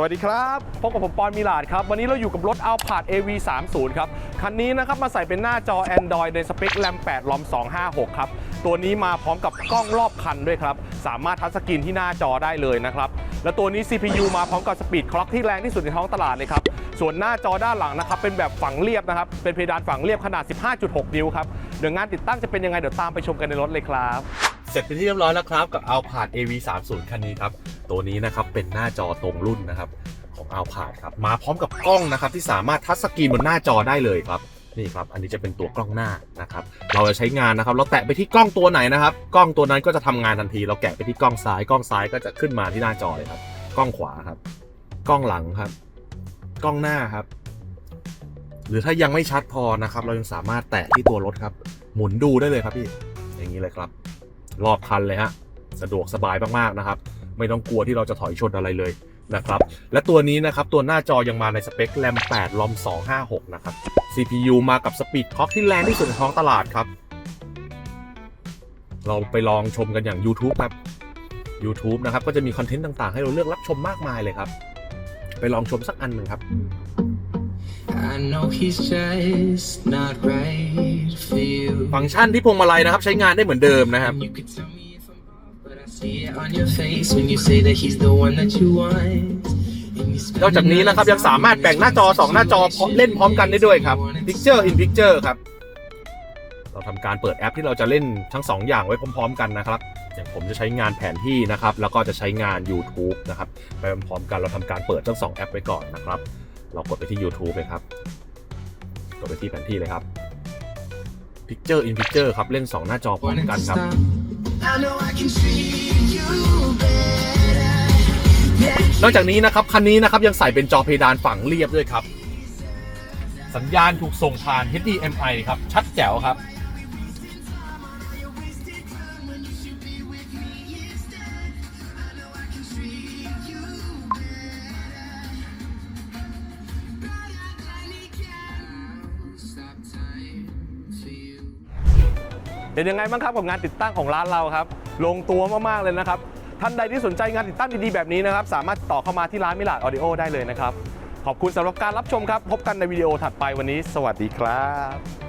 สวัสดีครับพบกับผมปอนมิลาดครับ วันนี้เราอยู่กับรถ a l p a r d AV 3 0ครับ คันนี้นะครับมาใส่เป็นหน้าจอ Android ในสเปค RAM 8 ROM 256 ครับ ตัวนี้มาพร้อมกับกล้องรอบคันด้วยครับ สามารถทัชสกรีนที่หน้าจอได้เลยนะครับ และตัวนี้ CPU มาพร้อมกับสปีดคล็อกที่แรงที่สุดในท้องตลาดเลยครับ ส่วนหน้าจอด้านหลังนะครับเป็นแบบฝังเรียบนะครับ เป็นเพดานฝังเรียบขนาด 15.6 นิ้วครับ เดี๋ยวงานติดตั้งจะเป็นยังไงเดี๋ยวตามไปชมกันในรถเลยครับ เสร็จเป็นที่เรียบร้อยแล้วครับ กับ Alphard AV 3 0คันนี้ครับ ตัวนี้นะครับเป็นหน้าจอตรงรุ่นนะครับของ Alphard ครับ มาพร้อมกับกล้องนะครับที่สามารถทัชสกรีนบนหน้าจอได้เลยครับนี่ครับ อันนี้จะเป็นตัวกล้องหน้านะครับ เราจะใช้งานนะครับ เราแตะไปที่กล้องตัวไหนนะครับ กล้องตัวนั้นก็จะทำงานทันที เราแกะไปที่กล้องซ้าย กล้องซ้ายก็จะขึ้นมาที่หน้าจอเลยครับ กล้องขวาครับ กล้องหลังครับ กล้องหน้าครับ หรือถ้ายังไม่ชัดพอนะครับ เรายังสามารถแตะที่ตัวรถครับ หมุนดูได้เลยครับพี่ อย่างนี้เลยครับ รอบคันเลยฮะสะดวกสบายมากๆนะครับ ไม่ต้องกลัวที่เราจะถอยชนอะไรเลยนะครับและตัวนี้นะครับตัวหน้าจอยังมาในสเปค RAM 8 ROM 256 นะครับ CPU มากับสปีดคล็อกที่แรงที่สุดในท้องตลาดครับ เราไปลองชมกันอย่าง YouTube ครับ YouTube นะครับก็จะมีคอนเทนต์ต่างๆ ให้เราเลือกรับชมมากมายเลยครับ ไปลองชมสักอันหนึ่งครับ I know he's just not right for you. ฟังก์ชันที่พวงมาลัยนะครับ ใช้งานได้เหมือนเดิมนะครับ And you could tell me if I'm wrong, but I see it on your face when you say that he's the one that you want. And you spend นอกจากนี้นะครับ ยังสามารถแบ่งหน้าจอ 2 หน้าจอพร้อมเล่นพร้อมกันได้ด้วยครับ Picture in Picture ครับ เราทำการเปิดแอปที่เราจะเล่นทั้ง 2 อย่างไว้พร้อม ๆ กันนะครับ อย่างผมจะใช้งานแผนที่นะครับ แล้วก็จะใช้งาน YouTube นะครับ ไปพร้อมๆกันเราทำการเปิดทั้ง 2 แอปไว้ก่อนนะครับ เรากดไปที่ YouTube เลยครับ กดไปที่แผนที่เลยครับ Picture in Picture ครับ เล่น 2 หน้าจอพร้อม wanted กัน to ครับ stop. I know I can treat you better. Yeah. นอกจากนี้นะครับ คันนี้นะครับ ยังใส่เป็นจอเพดานฝังเรียบด้วยครับ สัญญาณถูกส่งผ่าน HDMI ครับ ชัดแจ๋วครับ เป็นยังไงบ้างครับกับงานติดตั้งของร้านเราครับ ลงตัวมากๆเลยนะครับ ท่านใดที่สนใจงานติดตั้งดีๆแบบนี้นะครับ สามารถติดต่อเข้ามาที่ร้านมิลาดออดิโอได้เลยนะครับ ขอบคุณสำหรับการรับชมครับ พบกันในวิดีโอถัดไปวันนี้ สวัสดีครับ